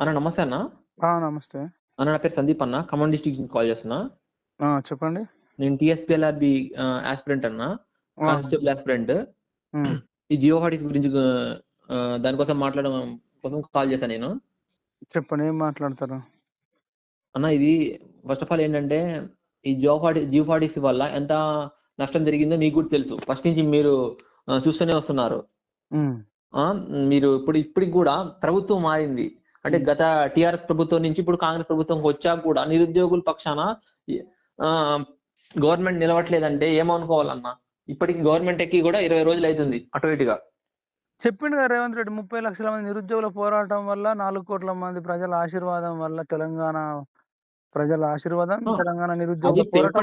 అన్న నమస్తే అన్న. నమస్తే. అన్న నా పేరు సందీప్ అన్న. ఖమ్మం డిస్ట్రిక్ట్ నుంచి కాల్ చేస్తున్నా. చెప్పండి. నేను టిఎస్పిఎల్ఆర్బి ఆస్పిరెంట్ అన్న. కానిస్టేబుల్ ఆస్పిరెంట్ ఈ జియో హాటిస్ గురించి దానికోసం మాట్లాడడం కోసం కాల్ చేశాను నేను. చెప్పండి ఏం మాట్లాడతారు? అన్న ఇది ఫస్ట్ ఆఫ్ ఆల్ ఏంటంటే ఈ జియో హాటి జియో హాటిస్ వల్ల ఎంత నష్టం జరిగిందో మీకు కూడా తెలుసు. ఫస్ట్ నుంచి మీరు చూస్తూనే వస్తున్నారు. మీరు ఇప్పుడు ఇప్పటికి కూడా ప్రభుత్వం మారింది. అంటే గత టిఆర్ఎస్ ప్రభుత్వం నుంచి ఇప్పుడు కాంగ్రెస్ ప్రభుత్వంకి వచ్చాక కూడా నిరుద్యోగుల పక్షాన గవర్నమెంట్ నిలవట్లేదంటే ఏమనుకోవాలన్నా? ఇప్పటికి గవర్నమెంట్ ఎక్కి కూడా ఇరవై రోజులు అవుతుంది అటు ఇటుగా చెప్పిండు కదా రేవంత్ రెడ్డి ముప్పై లక్షల మంది నిరుద్యోగుల పోరాటం వల్ల నాలుగు కోట్ల మంది ప్రజల ఆశీర్వాదం వల్ల తెలంగాణ ప్రజల ఆశీర్వాదం తెలంగాణ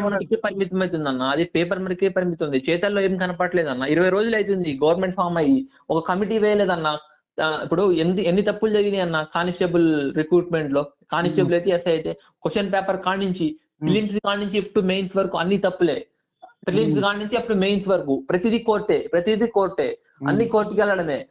మడికే పరిమితం అవుతుంది అన్న అది పేపర్ మడికే పరిమితం ఉంది చేతల్లో ఏం కనపట్లేదు అన్న ఇరవై రోజులు అవుతుంది గవర్నమెంట్ ఫామ్ అయ్యి. ఒక కమిటీ వేయలేదన్న? ఇప్పుడు ఎన్ని ఎన్ని తప్పులు జరిగినాయి అన్న కానిస్టేబుల్ రిక్రూట్మెంట్లో కానిస్టేబుల్ అయితే ఎస్ఐ అయితే క్వశ్చన్ పేపర్ కానించి ప్రిలిమ్స్ కానించి అప్ టు మెయిన్స్ వరకు అన్ని తప్పులే. Prelims Hmm. కానించి అప్ టు మెయిన్స్ వరకు. ప్రతిదీ కోర్టే ప్రతిదీ కోర్టే. అన్ని కోర్టుకి వెళ్ళడమే.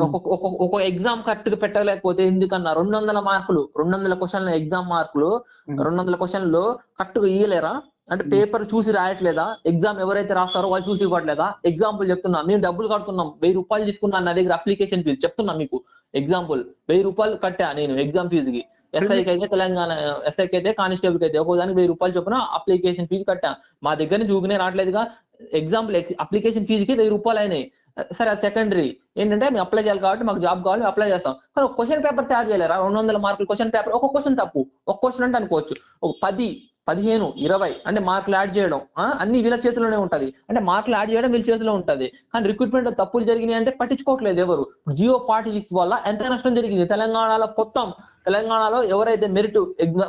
ఒక్కొక్క ఎగ్జామ్ కరెక్ట్గా పెట్టలేకపోతే ఎందుకన్నా? రెండు వందల మార్కులు రెండు వందల క్వశ్చన్ల ఎగ్జామ్ మార్కులు. రెండు వందల క్వశ్చన్లు కరెక్ట్గా ఇయ్యలేరా? అంటే. పేపర్ చూసి రాయట్లేదా? ఎగ్జామ్ ఎవరైతే రాస్తారో వాళ్ళు చూసి ఇవ్వట్లేదా? ఎగ్జాంపుల్ చెప్తున్నా మేము డబ్బులు కడుతున్నాం వెయ్యి రూపాయలు తీసుకున్నాను నా దగ్గర అప్లికేషన్ ఫీజు చెప్తున్నా మీకు ఎగ్జాంపుల్ వెయ్యి రూపాయలు కట్టా నేను ఎగ్జామ్ ఫీజుకి ఎస్ఐకి అయితే తెలంగాణ ఎస్ఐకి అయితే కానిస్టేబుల్కి అయితే ఒక్కోదానికి వెయ్యి రూపాయలు చొప్పున అప్లికేషన్ ఫీజు కట్టా. మా దగ్గర నుంచి రావట్లేదుగా. ఎగ్జాంపుల్ అప్లికేషన్ ఫీజుకి వెయ్యి రూపాయలు అయినాయి. సరే సెకండరీ ఏంటంటే మేము అప్లై చేయాలి కాబట్టి మాకు జాబ్ కావాలి అప్లై చేస్తాం. కానీ ఒక క్వశ్చన్ పేపర్ తయారు చేయలేరా? రెండు వందల మార్కులు క్వశ్చన్ పేపర్ ఒక క్వశ్చన్ తప్పు. ఒక క్వశ్చన్ అంటే అనుకోవచ్చు. ఒక పది పదిహేను ఇరవై అంటే మార్కులు యాడ్ చేయడం అన్ని వీళ్ళ చేతిలోనే ఉంటది. అంటే మార్కులు యాడ్ చేయడం వీళ్ళ చేతిలో ఉంటది. కానీ రిక్రూట్మెంట్ తప్పులు జరిగినాయి అంటే పట్టించుకోవట్లేదు ఎవరు. జియో ఫార్టీ సిక్స్ వల్ల ఎంత నష్టం జరిగింది? తెలంగాణలో మొత్తం తెలంగాణలో ఎవరైతే మెరిట్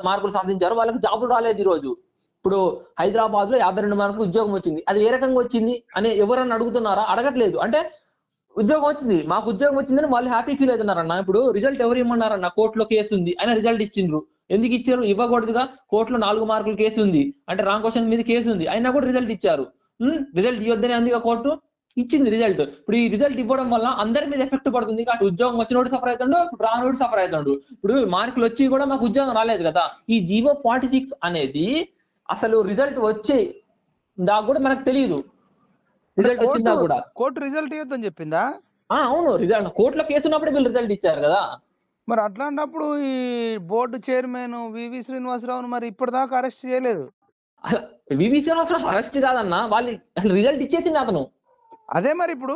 మార్కులు సాధించారో వాళ్ళకి జాబులు రాలేదు ఈ రోజు ఇప్పుడు హైదరాబాద్లో యాభై రెండు మార్కులు ఉద్యోగం వచ్చింది. అది ఏ రకంగా వచ్చింది అని ఎవరన్నా అడుగుతున్నారా? అడగట్లేదు. అంటే ఉద్యోగం వచ్చింది. మాకు ఉద్యోగం వచ్చిందని వాళ్ళు హ్యాపీ ఫీల్ అవుతున్నారన్న. ఇప్పుడు రిజల్ట్ ఎవరు ఇమ్మన్నారన్న? కోర్టులో కేసు ఉంది. అయినా రిజల్ట్ ఇచ్చిండ్రు. ఎందుకు ఇచ్చారు? ఇవ్వకూడదుగా? కోర్టులో నాలుగు మార్కులు కేసు ఉంది అంటే రాంగ్ క్వశ్చన్ మీద కేసు ఉంది అయినా కూడా రిజల్ట్ ఇచ్చారు. రిజల్ట్ ఇవ్వద్దని అందుగా కోర్టు? ఇచ్చింది రిజల్ట్ ఇప్పుడు ఈ రిజల్ట్ ఇవ్వడం వల్ల అందరి మీద ఎఫెక్ట్ పడుతుంది. అటు ఉద్యోగం వచ్చినోడు సఫర్ అవుతాడు రానోడు సఫర్ అవుతాడు. ఇప్పుడు మార్కులు వచ్చి కూడా మాకు ఉద్యోగం రాలేదు కదా. ఈ జీవో ఫార్టీ సిక్స్ అనేది అసలు రిజల్ట్ వచ్చే దాకా కూడా మనకు తెలియదు రిజల్ట్ వచ్చిందా కూడా. కోర్టు రిజల్ట్ ఇవ్వద్దని చెప్పిందా? అవును. రిజల్ట్ కోర్టులో కేసు ఉన్నప్పుడే వీళ్ళు రిజల్ట్ ఇచ్చారు కదా. మరి అట్లాంటప్పుడు ఈ బోర్డు చైర్మన్ వివి శ్రీనివాసరావును మరి ఇప్పటిదాకా అరెస్ట్ చేయలేదు. వివి శ్రీనివాసరావు అరెస్ట్ కాదన్న వాళ్ళు అసలు రిజల్ట్ ఇచ్చేసింది అతను. అదే మరి ఇప్పుడు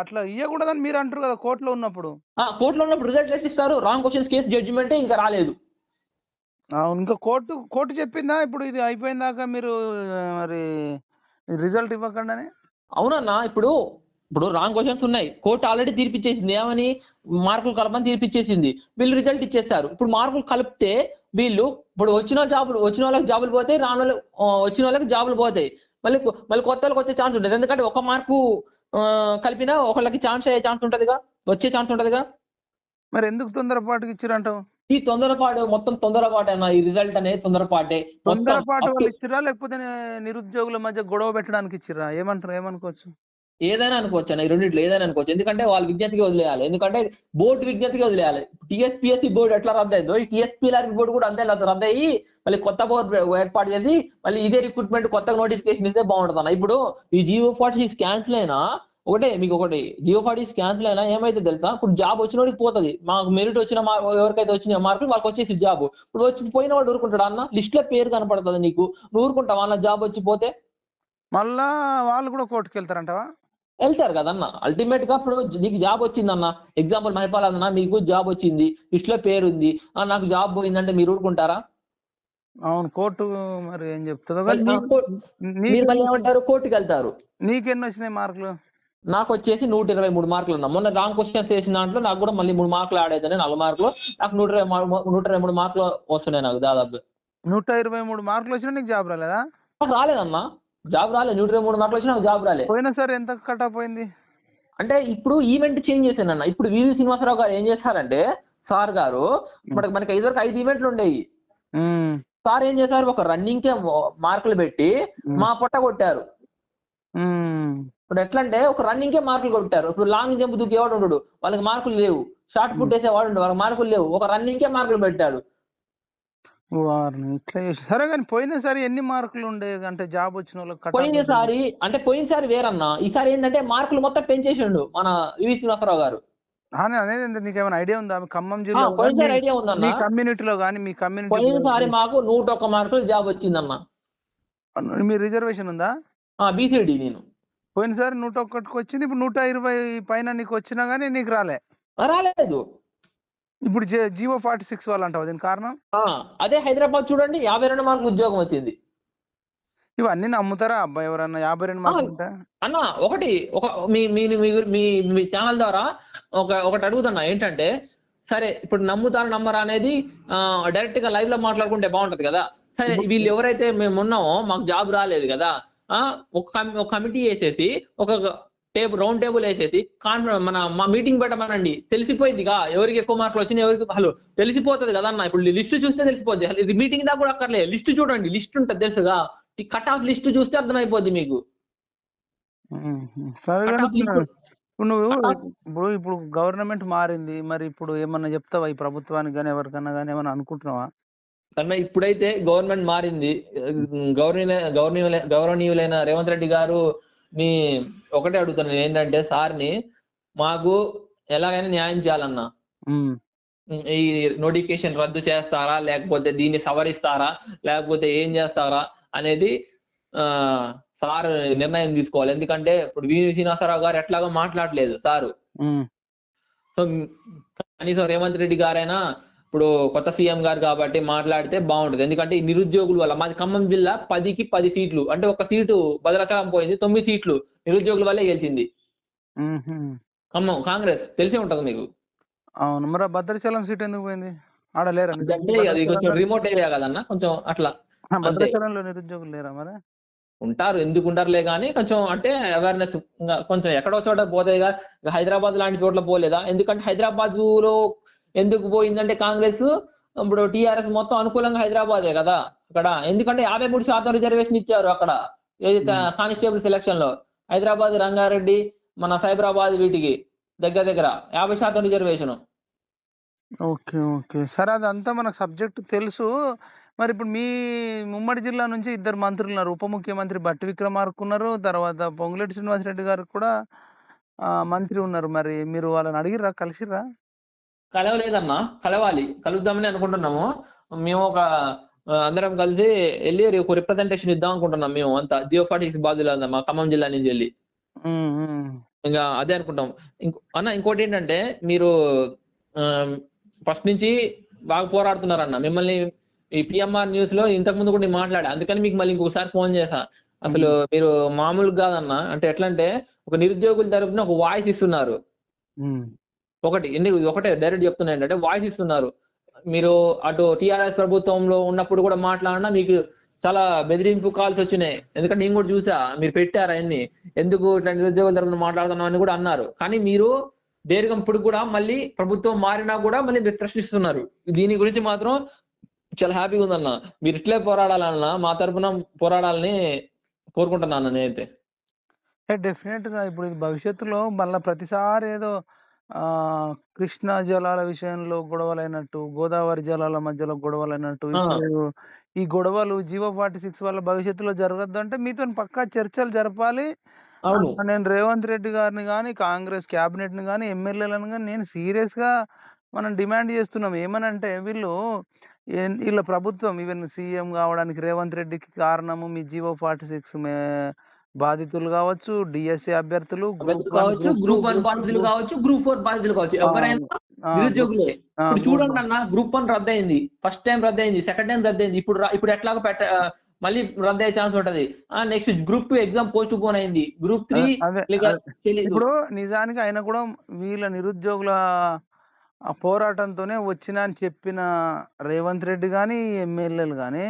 అట్లా ఇవ్వకూడదని మీరు అంటారు కదా కోర్టులో ఉన్నప్పుడు. ఆ కోర్టులో ఉన్నప్పుడు రిజల్ట్ ఎట్లా ఇస్తారు రాంగ్ క్వశ్చన్స్ కేసు జడ్జిమెంటే ఇంకా రాలేదు. అవును ఇంకా కోర్టు కోర్టు చెప్పిందా? ఇప్పుడు ఇది అయిపోయిన దాకా మీరు మరి రిజల్ట్ ఇవ్వకుండానే? అవునన్నా ఇప్పుడు ఇప్పుడు రాంగ్ క్వశ్చన్స్ ఉన్నాయి. కోర్టు ఆల్రెడీ తీర్పిచ్చేసింది. ఏమని? మార్కులు కలపని తీర్పిచ్చేసింది. వీళ్ళు రిజల్ట్ ఇచ్చేస్తారు. ఇప్పుడు మార్కులు కలిపితే వీళ్ళు ఇప్పుడు వచ్చిన జాబులు వచ్చిన వాళ్ళకి జాబులు పోతాయి రాని వాళ్ళకి వచ్చిన వాళ్ళకి జాబులు పోతాయి. మళ్ళీ మళ్ళీ కొత్త వాళ్ళకి వచ్చే ఛాన్స్ ఉంటుంది ఎందుకంటే ఒక మార్కు కలిపినా ఒకళ్ళకి ఛాన్స్ అయ్యే ఛాన్స్ ఉంటదిగా? వచ్చే ఛాన్స్ ఉంటదిగా? మరి ఎందుకు తొందరపాటుకి ఇచ్చిరంటావు? ఈ తొందరపాటు మొత్తం తొందరపాటే అన్న. ఈ రిజల్ట్ అనేది తొందరపాటే. తొందరపాటు వాళ్ళు ఇచ్చిరా లేకపోతే నిరుద్యోగుల మధ్య గొడవ పెట్టడానికి ఇచ్చిరా ఏమంటారు? ఏమనుకోవచ్చు? ఏదైనా అనుకోవచ్చు అన్న ఈ రెండింటిలో ఏదైనా అనుకోవచ్చు. ఎందుకంటే వాళ్ళ విజ్ఞతకి వదిలేయాలి. ఎందుకంటే బోర్డు విజ్ఞతకి వదిలేయాలి. టీఎస్పీఎస్సీ బోర్డు ఎట్లా రద్దయిందో ఈ టిఎస్పిఆర్ బోర్డు కూడా అంతే రద్ద అయ్యి మళ్ళీ కొత్త బోర్డు ఏర్పాటు చేసి మళ్ళీ ఇదే రిక్రూట్మెంట్ కొత్తగా నోటిఫికేషన్ ఇస్తే బాగుంటుంది అన్న. ఇప్పుడు ఈ జియో ఫార్టీ సిక్స్ క్యాన్సిల్ అయినా ఒకటే మీకు ఒకటి జియో ఫార్టీ సిక్స్ క్యాన్సిల్ అయినా ఏమైతే తెలుసా? ఇప్పుడు జాబ్ వచ్చినోడికి పోతుంది. మాకు మెరిట్ వచ్చిన మా- ఎవరికైతే వచ్చిన మార్కులు వాళ్ళకి వచ్చేసి జాబ్. ఇప్పుడు వచ్చి పోయిన వాడు ఊరుకుంటాడు అన్న? లిస్ట్లో పేరు కనపడుతుంది నీకు. నువ్వు ఊరుకుంటావా అన్న? జాబ్ వచ్చి పోతే? మళ్ళా వాళ్ళు కూడా కోర్టుకి వెళ్తారంటవా వెళ్తారు కదన్న అల్టిమేట్గా ఇప్పుడు నీకు జాబ్ వచ్చిందన్న ఎగ్జాంపుల్ మహిపాల్ అన్న మీకు జాబ్ వచ్చింది. లిస్ట్లో పేరు ఉంది ఆ, నాకు జాబ్ పోయిందంటే మీరు ఊరుకుంటారా? అవును కోర్టు మరి ఏం చెప్తుందో మీరు మళ్ళీ ఏమంటారు? కోర్టుకి వెళ్తారు. నీకెన్ని వచ్చినాయి మార్కులు? నాకు వచ్చేసి నూట ఇరవై మూడు మార్కులు ఉన్నా మొన్న రాంగ్ క్వశ్చన్స్ వేసిన దాంట్లో నాకు కూడా మళ్ళీ మూడు మార్కులు అవుతాయి నాలుగు మార్కులు. నాకు నూట ఇరవై నూట ఇరవై మూడు మార్కులు వస్తున్నాయి నాకు దాదాపు. నూట ఇరవై మూడు మార్కులు వచ్చినా నీకు జాబ్ రాలేదా? నాకు రాలేదన్న. జాబ్ రాలేదు నూట ఇరవై మూడు మార్కులు వచ్చి నాకు జాబ్ రాలేదు పోయినసారి ఎంత కట్ అయింది అంటే ఇప్పుడు ఈవెంట్ చేంజ్ చేశాను అన్న. ఇప్పుడు వివి శ్రీనివాసరావు గారు ఏం చేశారంటే సార్ గారు మనకి మనకి ఇదివరకు ఐదు ఈవెంట్లు ఉండేవి సార్ ఏం చేశారు? ఒక రన్నింగ్ కే మార్కులు పెట్టి మా పొట్ట కొట్టారు. ఇప్పుడు ఎట్లా అంటే ఒక రన్నింగ్ కే మార్కులు కొట్టారు. ఇప్పుడు లాంగ్ జంప్ దూకేవాడు ఉండడు వాళ్ళకి మార్కులు లేవు. షార్ట్ పుట్ వేసేవాడు ఉండడు వాళ్ళకి మార్కులు లేవు. ఒక రన్నింగ్ కే మార్కులు పెట్టాడు. వారిని ఇట్లా సరే కానీ పోయినసారి ఎన్ని మార్కులు ఉండే? అంటే జాబ్ వచ్చిన వాళ్ళకి? పోయినసారి అంటే పోయినసారి వేరన్నా. ఈసారి ఏంటంటే మార్కులు మొత్తం పెంచేసిండు మన వివి శ్రీనివాసరావు గారు. అనేది నీకు ఏమైనా ఐడియా ఉందా? ఖమ్మం జిల్లా పోయినసారి ఐడియా ఉందన్న. మీ కమ్యూనిటీలో కానీ మీ కమ్యూనిటీ పోయినసారి మాకు నూట ఒక్క మార్కులు జాబ్ వచ్చిందన్న. మీ రిజర్వేషన్ ఉందా? బీసీడీ నేను. పోయినసారి నూట ఒక్కటికి వచ్చింది. ఇప్పుడు నూట ఇరవై పైన నీకు వచ్చినా గానీ నీకు రాలే. రాలేదు. ఇప్పుడు జియో ఫార్టీ సిక్స్ వాళ్ళు అంటావు దీని కారణం అదే హైదరాబాద్ చూడండి యాభై రెండు మార్కులు ఉద్యోగం వచ్చింది. ఇవన్నీ నమ్ముతారా అబ్బాయి ఎవరన్నా? యాభై రెండు మార్కులు అన్న ఒకటి ఒక మీ మీ మీ మీ ఛానల్ ద్వారా ఒక ఒకటి అడుగుతున్నా ఏంటంటే సరే ఇప్పుడు నమ్ముతారా నమ్మరా అనేది డైరెక్ట్గా లైవ్లో మాట్లాడుకుంటే బాగుంటది కదా. సరే వీళ్ళు ఎవరైతే మేము ఉన్నామో మాకు జాబ్ రాలేదు కదా ఒక కమిటీ వేసేసి ఒక టేబుల్ రౌండ్ టేబుల్ వేసేసి కాన్ మన మా మీటింగ్ పెట్టమనండి. తెలిసిపోయిందిగా ఎవరికి ఎక్కువ మార్కులు వచ్చినాయి ఎవరికి హలో తెలిసిపోతుంది కదా అన్న. ఇప్పుడు లిస్ట్ చూస్తే తెలిసిపోద్ది. అసలు ఇది మీటింగ్ దాకా కూడా అక్కర్లే లిస్ట్ చూడండి. లిస్ట్ ఉంటుంది తెలుసుగా. కట్ ఆఫ్ లిస్ట్ చూస్తే అర్థమైపోద్ది మీకు. నువ్వు ఇప్పుడు ఇప్పుడు గవర్నమెంట్ మారింది. మరి ఇప్పుడు ఏమన్నా చెప్తావా? ఈ ప్రభుత్వానికి కానీ ఎవరికన్నా కానీ ఏమన్నా అనుకుంటున్నావా? అన్న ఇప్పుడైతే గవర్నమెంట్ మారింది. గౌరవనీయుల గౌరవనీయులైన రేవంత్ రెడ్డి గారు ని ఒకటే అడుగుతున్నాను ఏంటంటే సార్ని మాకు ఎలాగైనా న్యాయం చేయాలన్నా. ఈ నోటిఫికేషన్ రద్దు చేస్తారా? లేకపోతే దీన్ని సవరిస్తారా? లేకపోతే ఏం చేస్తారా? అనేది ఆ సార్ నిర్ణయం తీసుకోవాలి. ఎందుకంటే ఇప్పుడు వి శ్రీనివాసరావు గారు ఎట్లాగో మాట్లాడలేదు సారు. సో కనీసం రేవంత్ రెడ్డి గారైనా ఇప్పుడు కొత్త సీఎం గారు కాబట్టి మాట్లాడితే బాగుంటది. ఎందుకంటే ఈ నిరుద్యోగుల వల్ల మాది ఖమ్మం జిల్లా పదికి పది సీట్లు అంటే ఒక సీటు భద్రాచలం పోయింది తొమ్మిది సీట్లు నిరుద్యోగుల వల్లే గెలిచింది. ఖమ్మం కాంగ్రెస్ తెలిసే ఉంటది మీకు? అవును మరి భద్రాచలం సీట్ ఎందుకు పోయింది? ఆడ లేరా అంటే అది కొంచెం రిమోట్ ఏరియా కదన్న కొంచెం అట్లా భద్రాచలంలో నిరుద్యోగులు లేరా మరి? ఉంటారు ఎందుకు ఉంటారులే కానీ కొంచెం అంటే అవేర్నెస్ కొంచెం ఎక్కడో చోట కానీ హైదరాబాద్ లాంటి చోట్ల పోలేదా? ఎందుకంటే హైదరాబాద్లో ఎందుకు పోయిందంటే కాంగ్రెస్ ఇప్పుడు టిఆర్ఎస్ మొత్తం అనుకూలంగా హైదరాబాదే కదా అక్కడ. ఎందుకంటే యాభై మూడు శాతం రిజర్వేషన్ ఇచ్చారు అక్కడ. ఏదైతే కానిస్టేబుల్ సెలక్షన్లో హైదరాబాద్ రంగారెడ్డి మన సైబరాబాద్ వీటికి దగ్గర దగ్గర యాభై శాతం రిజర్వేషన్. Okay okay. సరే అదంతా మనకు సబ్జెక్ట్ తెలుసు. మరి ఇప్పుడు మీ ఉమ్మడి జిల్లా నుంచి ఇద్దరు మంత్రులు ఉన్నారు. ఉప ముఖ్యమంత్రి బట్టి విక్రమార్క ఉన్నారు. తర్వాత పొంగులేటి శ్రీనివాసరెడ్డి గారు కూడా మంత్రి ఉన్నారు. మరి మీరు వాళ్ళని అడిగిర్రా? కలిసిర్రా? కలవలేదన్నా కలవాలి. కలుద్దామని అనుకుంటున్నాము. మేము ఒక అందరం కలిసి వెళ్ళి ఒక రిప్రజెంటేషన్ ఇద్దాం అనుకుంటున్నాం మేము అంతా. జియో ఫార్టీ బాధలు అందా మా ఖమ్మం జిల్లా నుంచి వెళ్ళి. ఇంకా అదే అనుకుంటాం. ఇంకో అన్న ఇంకోటి ఏంటంటే మీరు ఫస్ట్ నుంచి బాగా పోరాడుతున్నారన్న. మిమ్మల్ని ఈ పిఎంఆర్ న్యూస్లో ఇంతకు ముందు కూడా నేను మాట్లాడా. అందుకని మీకు మళ్ళీ ఇంకొకసారి ఫోన్ చేశా. అసలు మీరు మామూలుగా కాదన్న. అంటే ఎట్లా అంటే ఒక నిరుద్యోగుల తరపున ఒక వాయిస్ ఇస్తున్నారు. ఒకటి ఎందుకు ఒకటే డైరెక్ట్ చెప్తున్నా ఏంటంటే వాయిస్ ఇస్తున్నారు. మీరు అటు టిఆర్ఎస్ ప్రభుత్వంలో ఉన్నప్పుడు కూడా మాట్లాడినా మీకు చాలా బెదిరింపు కాల్స్ వచ్చినాయి. ఎందుకంటే నేను కూడా చూసా మీరు పెట్టారు అవన్నీ ఎందుకు ఇట్లా నిరుద్యోగుల తరపున మాట్లాడుతున్నాం అని కూడా అన్నారు. కానీ మీరు దీర్ఘం ఇప్పుడు కూడా మళ్ళీ ప్రభుత్వం మారినా కూడా మళ్ళీ మీరు ప్రశ్నిస్తున్నారు. దీని గురించి మాత్రం చాలా హ్యాపీగా ఉందన్న. మీరు ఇట్లే పోరాడాలన్నా మా తరపున పోరాడాలని కోరుకుంటున్నాను నేనైతే. డెఫినెట్గా ఇప్పుడు భవిష్యత్తులో మళ్ళీ ప్రతిసారి ఏదో కృష్ణా జలాల విషయంలో గొడవలైనట్టు గోదావరి జలాల మధ్యలో గొడవలైనట్టు. ఇప్పుడు ఈ గొడవలు జీవో ఫార్టీ సిక్స్ వల్ల భవిష్యత్తులో జరగద్దు అంటే మీతో పక్కా చర్చలు జరపాలి. నేను రేవంత్ రెడ్డి గారిని కానీ కాంగ్రెస్ క్యాబినెట్ని కానీ ఎమ్మెల్యేలను కానీ నేను సీరియస్గా మనం డిమాండ్ చేస్తున్నాం. ఏమనంటే వీళ్ళు వీళ్ళ ప్రభుత్వం ఈవెన్ సీఎం కావడానికి రేవంత్ రెడ్డికి కారణము మీ జీవో ఫార్టీ సిక్స్ బాధితులు కావచ్చు డిఎస్సి అభ్యర్థులు కావచ్చు గ్రూప్ వన్ బాధితులు కావచ్చు గ్రూప్ ఫోర్ బాధితులు కావచ్చు. ఎవరైనా నిరుద్యోగులే. ఇప్పుడు చూడండి. అన్న గ్రూప్ వన్ రద్దయింది. ఫస్ట్ టైం రద్దయింది సెకండ్ టైం రద్దయింది. ఇప్పుడు ఇప్పుడు ఎట్లాగో పెట్ట మళ్ళీ రద్దయ్యే ఛాన్స్ ఉంటది. ఆ next group two exam postpone అయింది గ్రూప్ త్రీ ఇప్పుడు నిజానికి ఆయన కూడా వీళ్ళ నిరుద్యోగుల పోరాటంతోనే వచ్చిన అని చెప్పిన రేవంత్ రెడ్డి గాని ఎమ్మెల్యేలు గాని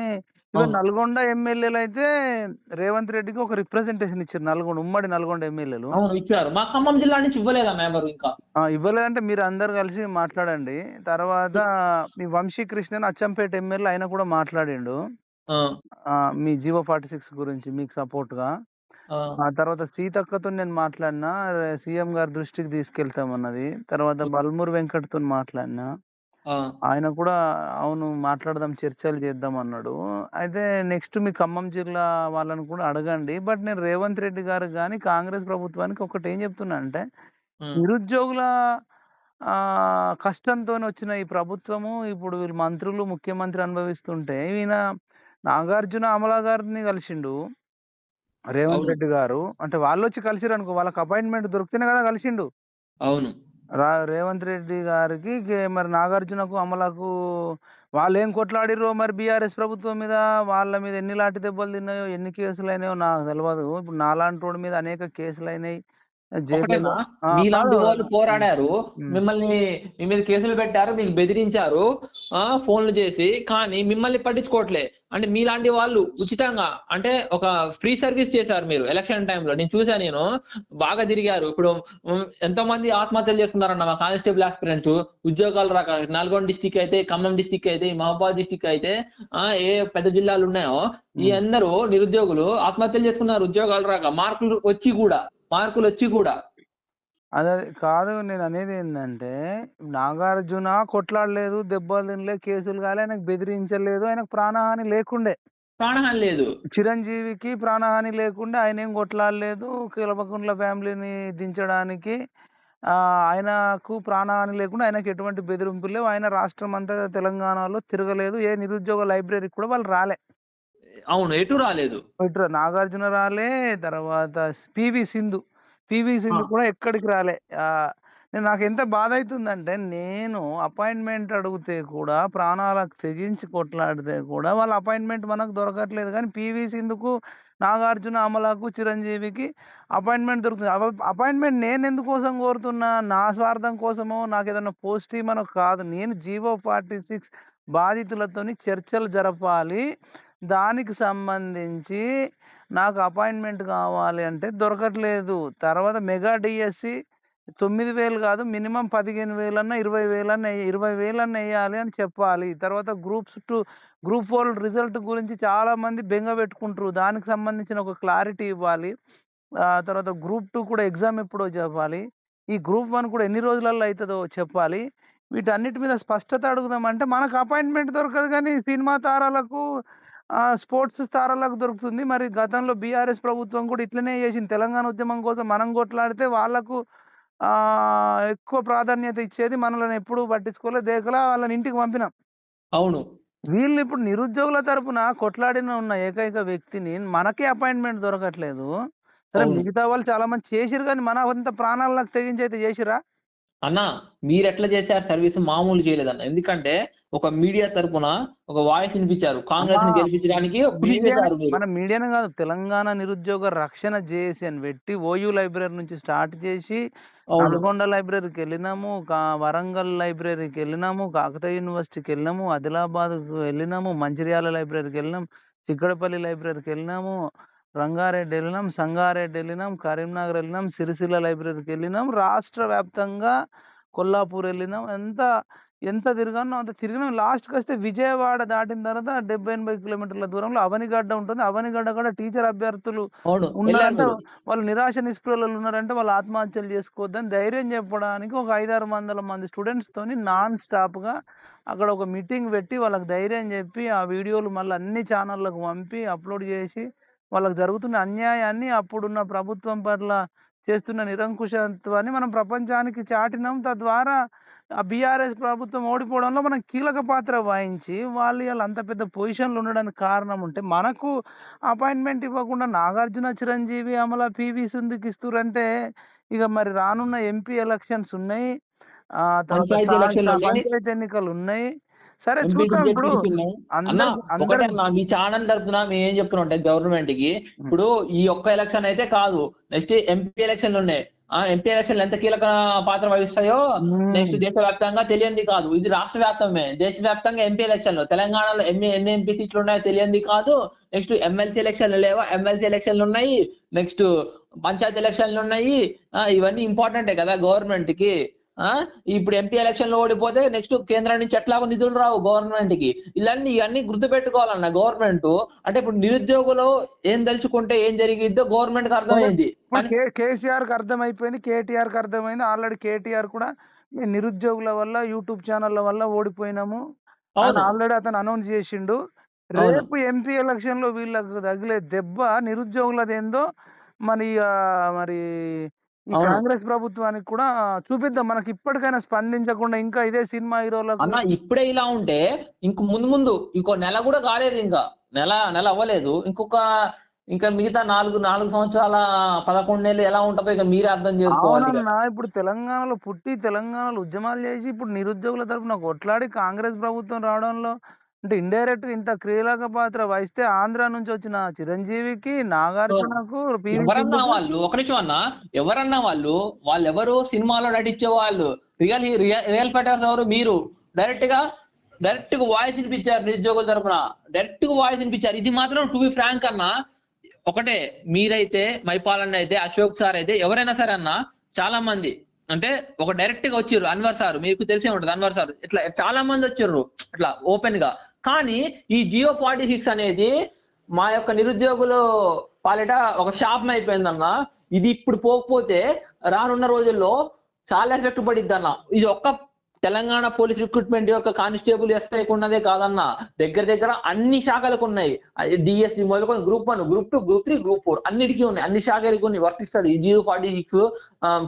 ఇవాళ అవును. నల్గొండ ఎమ్మెల్యేలు అయితే రేవంత్ రెడ్డికి ఒక రిప్రజెంటేషన్ ఇచ్చారు నల్గొండ ఉమ్మడి నల్గొండ ఎమ్మెల్యేలు. అవును ఇచ్చారు. మా ఖమ్మం జిల్లా నుంచి ఇవ్వలేదన్న ఎవరు ఇంకా? ఇవ్వలేదంటే మీరు అందరు కలిసి మాట్లాడండి. తర్వాత మీ వంశీ కృష్ణన్ అచ్చంపేట ఎమ్మెల్యే ఆయన కూడా మాట్లాడిండు. మీ జీవో ఫార్టీ సిక్స్ గురించి మీకు సపోర్ట్గా ఆ, ఆ తర్వాత సీతక్కతో నేను మాట్లాడినా సీఎం గారి దృష్టికి తీసుకెళ్తామన్నది. తర్వాత బల్మూర్ వెంకట్తో మాట్లాడినా. ఆ, ఆయన కూడా అవును మాట్లాడదాం చర్చలు చేద్దాం అన్నాడు. అయితే నెక్స్ట్ మీ ఖమ్మం జిల్లా వాళ్ళని కూడా అడగండి. బట్ నేను రేవంత్ రెడ్డి గారికి కానీ కాంగ్రెస్ ప్రభుత్వానికి ఒకటి ఏం చెప్తున్నా అంటే నిరుద్యోగుల ఆ కష్టంతో వచ్చిన ఈ ప్రభుత్వము ఇప్పుడు వీళ్ళు మంత్రులు ముఖ్యమంత్రి అనుభవిస్తుంటే ఈయన నాగార్జున అమలా గారిని కలిసిండు. రేవంత్ అవును. రెడ్డి గారు. అంటే వాళ్ళు వచ్చి కలిసిరు అనుకో వాళ్ళకి అపాయింట్మెంట్ దొరికితేనే కదా కలిసిండు. అవును. రా రేవంత్ రెడ్డి గారికి మరి నాగార్జునకు అమలకు వాళ్ళు ఏం కొట్లాడిరో మరి బీఆర్ఎస్ ప్రభుత్వం మీద? వాళ్ళ మీద ఎన్ని లాంటి దెబ్బలు తిన్నాయో ఎన్ని కేసులు అయినాయో నాకు తెలియదు ఇప్పుడు నాలాంటి వాడి మీద అనేక కేసులు అయినాయి మీలాంటి. వాళ్ళు పోరాడారు. మిమ్మల్ని మీ మీద కేసులు పెట్టారు మీకు బెదిరించారు ఆ ఫోన్లు చేసి కానీ మిమ్మల్ని పట్టించుకోవట్లే. అంటే మీలాంటి వాళ్ళు ఉచితంగా అంటే ఒక ఫ్రీ సర్వీస్ చేశారు మీరు ఎలక్షన్ టైంలో. నేను చూసా నేను బాగా తిరిగారు. ఇప్పుడు ఎంతో మంది ఆత్మహత్యలు చేసుకున్నారన్న మా కానిస్టేబుల్ ఆస్పిరెంట్స్ ఉద్యోగాలు రాక నల్గొండ డిస్టిక్ అయితే ఖమ్మం డిస్టిక్ అయితే మహబాద్ డిస్టిక్ అయితే ఆ ఏ పెద్ద జిల్లాలు ఉన్నాయో ఈ అందరూ నిరుద్యోగులు ఆత్మహత్యలు చేసుకున్నారు ఉద్యోగాలు రాక మార్కులు వచ్చి కూడా. మార్కులు వచ్చి కూడా. అదే కాదు నేను అనేది ఏంటంటే నాగార్జున కొట్లాడలేదు దెబ్బలు తినలే కేసులు కాలే ఆయనకు బెదిరించలేదు ఆయనకు ప్రాణహాని లేకుండే. ప్రాణహాని లేదు. చిరంజీవికి ప్రాణహాని లేకుండా ఆయన ఏం కొట్లాడలేదు కీలపకుంట్ల ఫ్యామిలీని దించడానికి ఆ ఆయనకు ప్రాణహాని లేకుండా ఆయనకు ఎటువంటి బెదిరింపులు లేవు ఆయన రాష్ట్రం అంతా తెలంగాణలో తిరగలేదు ఏ నిరుద్యోగ లైబ్రరీకి కూడా వాళ్ళు రాలే. అవును ఎటు రాలేదు. ఇటు నాగార్జున రాలే తర్వాత పివి సింధు. పివి సింధు. కూడా ఎక్కడికి రాలే. ఆ నేను నాకు ఎంత బాధ అవుతుందంటే నేను అపాయింట్మెంట్ అడిగితే కూడా ప్రాణాలకు తెగించి కొట్లాడితే కూడా వాళ్ళ అపాయింట్మెంట్ మనకు దొరకట్లేదు. కానీ పివి సింధుకు నాగార్జున అమలకు చిరంజీవికి అపాయింట్మెంట్ దొరుకుతుంది. అపాయింట్మెంట్ నేను ఎందుకోసం కోరుతున్నా? నా స్వార్థం కోసమో? నాకు ఏదైనా పోస్ట్ ఇవ్వమనో కాదు. నేను జీవో ఫార్టీ సిక్స్ బాధితులతోని చర్చలు జరపాలి. దానికి సంబంధించి నాకు అపాయింట్మెంట్ కావాలి అంటే దొరకట్లేదు. తర్వాత మెగా డిఎస్సి తొమ్మిది వేలు కాదు మినిమం పదిహేను వేలన్నా ఇరవై వేలన్నా ఇరవై వేలన్నా వేయాలి అని చెప్పాలి. తర్వాత groups two group four result గురించి చాలామంది బెంగ పెట్టుకుంటారు. దానికి సంబంధించిన ఒక క్లారిటీ ఇవ్వాలి. ఆ తర్వాత గ్రూప్ టూ కూడా ఎగ్జామ్ ఎప్పుడో చెప్పాలి. ఈ గ్రూప్ వన్ కూడా ఎన్ని రోజులలో అవుతుందో చెప్పాలి. వీటన్నిటి మీద స్పష్టత అడుగుదామంటే మనకు అపాయింట్మెంట్ దొరకదు కానీ సినిమా తారాలకు స్పోర్ట్స్ తారాలకు దొరుకుతుంది. మరి గతంలో బీఆర్ఎస్ ప్రభుత్వం కూడా ఇట్లనే చేసింది. తెలంగాణ ఉద్యమం కోసం మనం కొట్లాడితే వాళ్ళకు ఆ ఎక్కువ ప్రాధాన్యత ఇచ్చేది మనల్ని ఎప్పుడు పట్టించుకోలేదు దేకలా వాళ్ళని ఇంటికి పంపినాం. అవును. వీళ్ళు ఇప్పుడు నిరుద్యోగుల తరపున కొట్లాడిన ఉన్న ఏకైక వ్యక్తిని మనకే అపాయింట్మెంట్ దొరకట్లేదు. సరే. మిగతా వాళ్ళు చాలా మంది చేసిరు కానీ మన అంత ప్రాణాలకు తెగించి అయితే చేసిరా అన్న మీరు ఎట్లా చేశారు సర్వీస్ మామూలు చేయలేదన్న. ఎందుకంటే ఒక మీడియా తరపున ఒక వాయిస్ వినిపించారు. కాంగ్రెస్ని గెలిపించడానికి మీడియా మన మీడియానే కాదు తెలంగాణ నిరుద్యోగ రక్షణ జేఏసీ అని పెట్టి ఓయూ లైబ్రరీ నుంచి స్టార్ట్ చేసి నల్గొండ లైబ్రరీకి వెళ్ళినాము వరంగల్ లైబ్రరీకి వెళ్ళినాము కాకతీయ యూనివర్సిటీకి వెళ్ళినాము ఆదిలాబాద్ వెళ్ళినాము మంచిర్యాల లైబ్రరీకి వెళ్ళినాం చిక్కడపల్లి లైబ్రరీకి వెళ్ళినాము రంగారెడ్డి వెళ్ళినాం సంగారెడ్డి వెళ్ళినాం కరీంనగర్ వెళ్ళినాం సిరిసిల్ల లైబ్రరీకి వెళ్ళినాం రాష్ట్ర వ్యాప్తంగా కొల్లాపూర్ వెళ్ళినాం ఎంత ఎంత తిరిగానో అంత తిరిగినాం. లాస్ట్కి వస్తే విజయవాడ దాటిన తర్వాత డెబ్బై ఎనభై కిలోమీటర్ల దూరంలో అవనిగడ్డ ఉంటుంది. అవనిగడ్డ కూడా టీచర్ అభ్యర్థులు ఉన్నారంటే. వాళ్ళు నిరాశ నిస్పృహలు ఉన్నారంటే. వాళ్ళు ఆత్మహత్యలు చేసుకోవద్దని ధైర్యం చెప్పడానికి ఒక ఐదారు వందల మంది స్టూడెంట్స్ తోని నాన్ స్టాప్గా అక్కడ ఒక మీటింగ్ పెట్టి వాళ్ళకి ధైర్యం చెప్పి ఆ వీడియోలు మళ్ళీ అన్ని ఛానళ్ళకు పంపి అప్లోడ్ చేసి వాళ్ళకి జరుగుతున్న అన్యాయాన్ని అప్పుడున్న ప్రభుత్వం పట్ల చేస్తున్న నిరంకుశత్వాన్ని మనం ప్రపంచానికి చాటినాం. తద్వారా ఆ బీఆర్ఎస్ ప్రభుత్వం ఓడిపోవడంలో మనం కీలక పాత్ర వహించి వాళ్ళు ఇలా అంత పెద్ద పొజిషన్లో ఉండడానికి కారణం ఉంటే మనకు అపాయింట్మెంట్ ఇవ్వకుండా నాగార్జున చిరంజీవి అమల పివి సింధుకి ఇస్తురంటే ఇక మరి రానున్న ఎంపీ ఎలక్షన్స్ ఉన్నాయి. పంచాయతీ ఎన్నికలు ఉన్నాయి. సరే చూద్దాం ఇప్పుడు మీ ఛానల్ తరఫున మేము ఏం చెప్తున్నాం అంటే గవర్నమెంట్కి ఇప్పుడు ఈ ఒక్క ఎలక్షన్ అయితే కాదు నెక్స్ట్ ఎంపీ ఎలక్షన్లు ఉన్నాయి. ఆ ఎంపీ ఎలక్షన్లు ఎంత కీలక పాత్ర వహిస్తాయో. నెక్స్ట్ దేశవ్యాప్తంగా తెలియంది కాదు. ఇది రాష్ట్ర వ్యాప్తమే దేశవ్యాప్తంగా ఎంపీ ఎలక్షన్లు తెలంగాణలో ఎన్ని ఎన్ని ఎంపీ సీట్లు ఉన్నాయో తెలియంది కాదు. నెక్స్ట్ ఎమ్మెల్సీ ఎలక్షన్లు లేవా? ఎమ్మెల్సీ ఎలక్షన్లు ఉన్నాయి. నెక్స్ట్ పంచాయతీ ఎలక్షన్లు ఉన్నాయి. ఇవన్నీ ఇంపార్టెంటే కదా గవర్నమెంట్కి ఇప్పుడు ఎంపీ ఎలక్షన్లో ఓడిపోతే నెక్స్ట్ కేంద్రం నుంచి ఎట్లాగో నిధులు రావు గవర్నమెంట్కి. ఇలాంటి ఇవన్నీ గుర్తు పెట్టుకోవాలన్న గవర్నమెంట్ అంటే ఇప్పుడు నిరుద్యోగులు ఏం తలుచుకుంటే ఏం జరిగిద్దో గవర్నమెంట్కి అర్థమైంది. కేసీఆర్కి అర్థమైపోయింది కేటీఆర్కి అర్థమైంది ఆల్రెడీ కేటీఆర్ కూడా మేము నిరుద్యోగుల వల్ల యూట్యూబ్ ఛానళ్ళ వల్ల ఓడిపోయినాము. ఆల్రెడీ అతను అనౌన్స్ చేసిండు. రేపు ఎంపీ ఎలక్షన్లో వీళ్ళకు తగిలే దెబ్బ నిరుద్యోగులది ఏందో మరి మరి ఈ కాంగ్రెస్ ప్రభుత్వానికి కూడా చూపిద్దాం. మనకి ఇప్పటికైనా స్పందించకుండా ఇంకా ఇదే సినిమా హీరోలకు అన్న ఇప్పుడే ఇలా ఉంటే ఇంక ముందు ముందు ఇంకో నెల కూడా కాలేదు ఇంకా. నెల నెల అవ్వలేదు. ఇంకొక ఇంకా మిగతా నాలుగు నాలుగు సంవత్సరాల పదకొండు నెలలు ఎలా ఉంటుందో ఇక మీరే అర్థం చేసుకోవాలి ఇప్పుడు తెలంగాణలో పుట్టి తెలంగాణలో ఉద్యమాలు చేసి ఇప్పుడు నిరుద్యోగుల తరపున కొట్లాడి కాంగ్రెస్ ప్రభుత్వం రావడంలో అంటే ఇండైరెక్ట్ ఇంత క్రియలక పాత్ర వహిస్తే ఆంధ్ర నుంచి వచ్చిన చిరంజీవికి నాగార్జునకు ఎవరన్నా వాళ్ళు ఒక నిమిషం అన్న ఎవరన్నా వాళ్ళు వాళ్ళెవరు సినిమాలో నటించే వాళ్ళు రియల్ రియల్ ఫైటర్స్ ఎవరు? మీరు. డైరెక్ట్గా డైరెక్ట్గా వాయిస్ వినిపించారు నిరుద్యోగుల తరపున. డైరెక్ట్గా వాయిస్ వినిపించారు. ఇది మాత్రం టు బి ఫ్రాంక్ అన్న ఒకటే మీరైతే మైపాలన్న అయితే అశోక్ సార్ అయితే ఎవరైనా సరే అన్న చాలా మంది అంటే ఒక డైరెక్ట్గా వచ్చిర్రు అన్వర్ సార్ మీకు తెలిసే ఉంటది అన్వర్ సార్. ఇట్లా చాలా మంది వచ్చిర్రు ఇట్లా ఓపెన్గా. కానీ ఈ జియో ఫార్టీ సిక్స్ అనేది మా యొక్క నిరుద్యోగులు పాలిట ఒక శాపం అయిపోయిందన్న. ఇది ఇప్పుడు పోకపోతే రానున్న రోజుల్లో చాలా ఎఫెక్ట్ పడిద్ది అన్న ఇది ఒక్క తెలంగాణ పోలీస్ రిక్రూట్మెంట్ యొక్క కానిస్టేబుల్ ఎస్ఐ ఉన్నదే కాదన్న. దగ్గర దగ్గర అన్ని శాఖలకు ఉన్నాయి. డిఎస్సి మొదలుకొని group one group two group three group four అన్నిటికీ ఉన్నాయి. అన్ని శాఖలకు కొన్ని వర్తిస్తాడు. ఈ జియో ఫార్టీ సిక్స్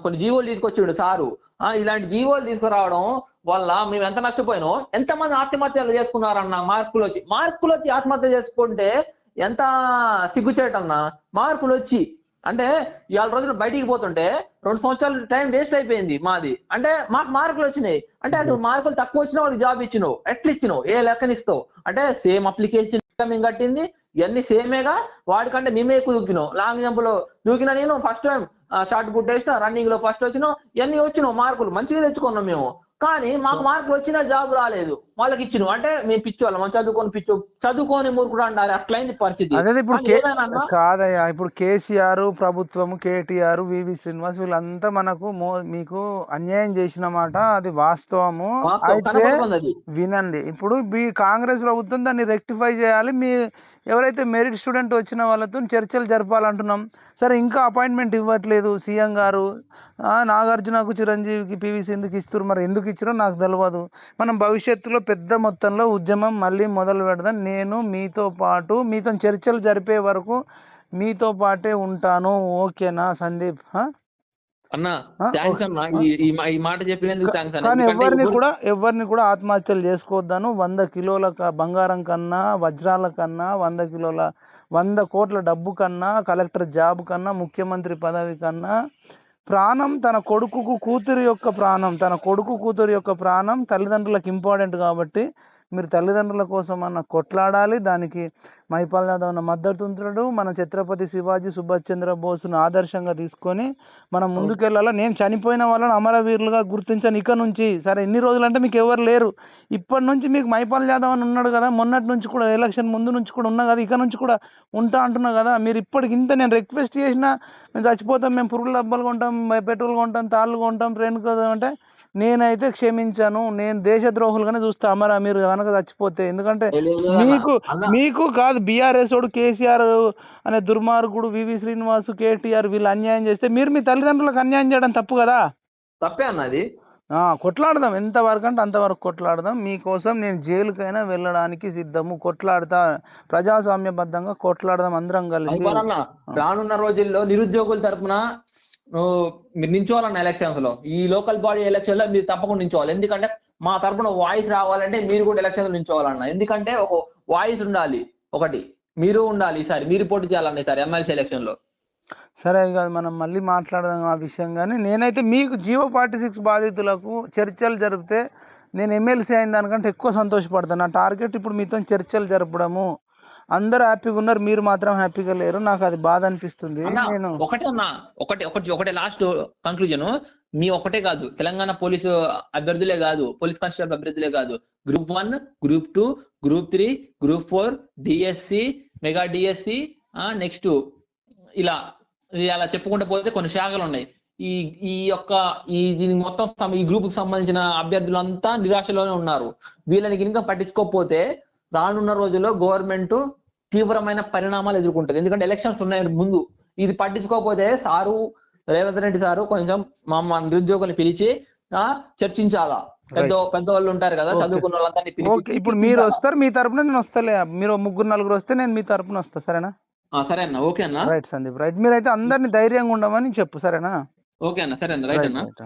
కొన్ని జీవోలు తీసుకొచ్చిండు సారు. ఇలాంటి జీవోలు తీసుకురావడం వల్ల మేము ఎంత నష్టపోయినాం? ఎంతమంది ఆత్మహత్యలు చేసుకున్నారన్న మార్కులు వచ్చి మార్కులు వచ్చి ఆత్మహత్య చేసుకుంటే ఎంత సిగ్గుచేటన్నా? మార్కులు వచ్చి అంటే ఇవాళ రోజులు బయటికి పోతుంటే రెండు సంవత్సరాలు టైం వేస్ట్ అయిపోయింది మాది. అంటే మాకు మార్కులు వచ్చినాయి. అంటే అటు మార్కులు తక్కువ వచ్చినా వాళ్ళకి జాబ్ ఇచ్చినావు. ఎట్లా ఇచ్చినావు? ఏ లెక్కనిస్తావు? అంటే సేమ్ అప్లికేషన్ మేము కట్టింది. ఇవన్నీ సేమేగా. వాడికంటే మేమే ఎక్కువ దూకినావు లాంగ్ జంప్లో దూకిన నేను ఫస్ట్ టైం. షార్ట్ పుట్ వేసిన రన్నింగ్లో ఫస్ట్ వచ్చినాం ఇవన్నీ వచ్చినాం మార్కులు. మంచిగా తెచ్చుకున్నాం మేము. కానీ మాకు మార్కులు వచ్చినా జాబ్ రాలేదు. వాళ్ళకి ఇచ్చినాం అంటే మేము పిచ్చోళ్ళం. మనం చదువుకొని పిచ్చో చదువుకొని మూర్ఖుడు అంటారు. అట్లయింది పరిస్థితి. అదే ఇప్పుడు కాదయ్యా. ఇప్పుడు కేసీఆర్ ప్రభుత్వము కేటీఆర్ వివి శ్రీనివాస్ వీళ్ళంతా మనకు మీకు అన్యాయం చేసిన మాట అది వాస్తవము. వాస్తవం. అయితే వినండి. ఇప్పుడు మీ కాంగ్రెస్ ప్రభుత్వం దాన్ని రెక్టిఫై చేయాలి. మీ ఎవరైతే మెరిట్ స్టూడెంట్ వచ్చిన వాళ్ళతో చర్చలు జరపాలంటున్నాం. సరే ఇంకా అపాయింట్మెంట్ ఇవ్వట్లేదు. సీఎం గారు ఆ, నాగార్జునకు చిరంజీవికి పివి సింధుకి ఇస్తారు మరి ఎందుకు ఇచ్చారో నాకు తెలియదు మనం భవిష్యత్తులో పెద్ద మొత్తంలో ఉద్యమం మళ్ళీ మొదలు పెడదాం. నేను మీతో పాటు మీతో చర్చలు జరిపే వరకు మీతో పాటే ఉంటాను. ఓకేనా సందీప్? కానీ ఎవరిని కూడా ఎవరిని కూడా ఆత్మహత్యలు చేసుకోవద్దాను. వంద కిలోల బంగారం కన్నా వజ్రాల కన్నా వంద కిలోల వంద కోట్ల డబ్బు కన్నా కలెక్టర్ జాబ్ కన్నా ముఖ్యమంత్రి పదవి కన్నా ప్రాణం తన కొడుకుకు కూతురు యొక్క ప్రాణం తన కొడుకు కూతురు యొక్క ప్రాణం తల్లిదండ్రులకు ఇంపార్టెంట్ కాబట్టి మీరు తల్లిదండ్రుల కోసం అన్న కొట్లాడాలి దానికి మైపాల్ యాదవ్ అన్న మద్దతు ఉంటున్నాడు. మన ఛత్రపతి శివాజీ సుభాష్ చంద్ర బోస్ను ఆదర్శంగా తీసుకొని మనం ముందుకెళ్ళాలా? నేను చనిపోయిన వాళ్ళని అమరవీరులుగా గుర్తించాను. ఇక నుంచి సరే ఎన్ని రోజులు అంటే మీకు ఎవరు లేరు. ఇప్పటి నుంచి మీకు మైపాల్ యాదవ్ అని ఉన్నాడు కదా మొన్నటి నుంచి కూడా ఎలక్షన్ ముందు నుంచి కూడా ఉన్నా కదా ఇక నుంచి కూడా ఉంటా అంటున్నా కదా. మీరు ఇప్పటికి ఇంత నేను రిక్వెస్ట్ చేసినా మేము చచ్చిపోతాం మేము పురుగుల డబ్బాలు కొంటాం పెట్రోల్ కొంటాం తాళ్ళు కొంటాం ట్రైన్ కొంటాం అంటే నేనైతే క్షమించాను. నేను దేశద్రోహులుగానే చూస్తా అమరా మీరు కనుక చచ్చిపోతే. ఎందుకంటే. మీకు మీకు కాదు బీఆర్ఎస్ వాడు కేసీఆర్ అనే దుర్మార్గుడు వివి శ్రీనివాస్ కేటీఆర్ వీళ్ళు అన్యాయం చేస్తే మీరు మీ తల్లిదండ్రులకు అన్యాయం చేయడం తప్పు కదా? తప్పే అన్నది ఆ, కొట్లాడదాం. ఎంతవరకు అంటే అంతవరకు కొట్లాడదాం. మీకోసం నేను జైలుకైనా వెళ్ళడానికి సిద్ధము. కొట్లాడతా ప్రజాస్వామ్యబద్ధంగా కొట్లాడదాం అందరం కలిసి. రానున్న రోజుల్లో నిరుద్యోగుల తరపున నువ్వు మీరు నించోవాలన్న ఎలక్షన్స్లో. ఈ లోకల్ బాడీ ఎలక్షన్లో మీరు తప్పకుండా నించోవాలి. ఎందుకంటే మా తరపున వాయిస్ రావాలంటే మీరు కూడా ఎలక్షన్లో ఎందుకంటే ఒక వాయిస్ ఉండాలి ఒకటి. మీరు ఉండాలి ఈసారి మీరు పోటీ చేయాలన్న ఈసారి ఎమ్మెల్సీ ఎలక్షన్లో. సరే కాదు మనం మళ్ళీ మాట్లాడదాం ఆ విషయం కానీ నేనైతే మీకు జియో ఫార్టీ సిక్స్ బాధితులకు చర్చలు జరిపితే నేను ఎమ్మెల్సీ అయిన దానికంటే ఎక్కువ సంతోషపడతాను. నా టార్గెట్ ఇప్పుడు మీతో చర్చలు జరపడము. అందరూ హ్యాపీగా ఉన్నారు మీరు మాత్రం హ్యాపీగా లేరు. నాకు అది బాధ అనిపిస్తుంది. నేను ఒకటే అన్న ఒకటి ఒకటి ఒకటే లాస్ట్ కంక్లూజన్ మీ ఒకటే కాదు తెలంగాణ పోలీసు అభ్యర్థులే కాదు పోలీస్ కానిస్టేబుల్ అభ్యర్థులే కాదు. Group one group two group three group four DSC mega DSC next ఇలా అలా చెప్పుకుంటూ పోతే కొన్ని శాఖలు ఉన్నాయి. ఈ ఈ యొక్క ఈ దీనికి మొత్తం ఈ గ్రూప్కి సంబంధించిన అభ్యర్థులంతా నిరాశలోనే ఉన్నారు. వీళ్ళని కనుక పట్టించుకోకపోతే రానున్న రోజుల్లో గవర్నమెంట్ తీవ్రమైన పరిణామాలు ఎదుర్కొంటుంది. ఎందుకంటే ఎలక్షన్స్ ఉన్నాయి ముందు. ఇది పట్టించుకోకపోతే సారు రేవంత్ రెడ్డి సారు కొంచెం మా నిరుద్యోగుల్ని పిలిచి చర్చించాలా? పెద్ద పెద్దవాళ్ళు ఉంటారు కదా. చదువుకున్న వాళ్ళందరినీ ఓకే ఇప్పుడు మీరు వస్తారు మీ తరపున నేను వస్తలే. మీరు ముగ్గురు నలుగురు వస్తే నేను మీ తరపున వస్తా సరేనా? సరే అన్న. ఓకే అన్న. రైట్ సందీప్. రైట్ మీరైతే అందరిని ధైర్యంగా ఉండమని చెప్పు సరేనా? ఓకే అన్న సరే అన్న. రైట్ అన్న. రైట్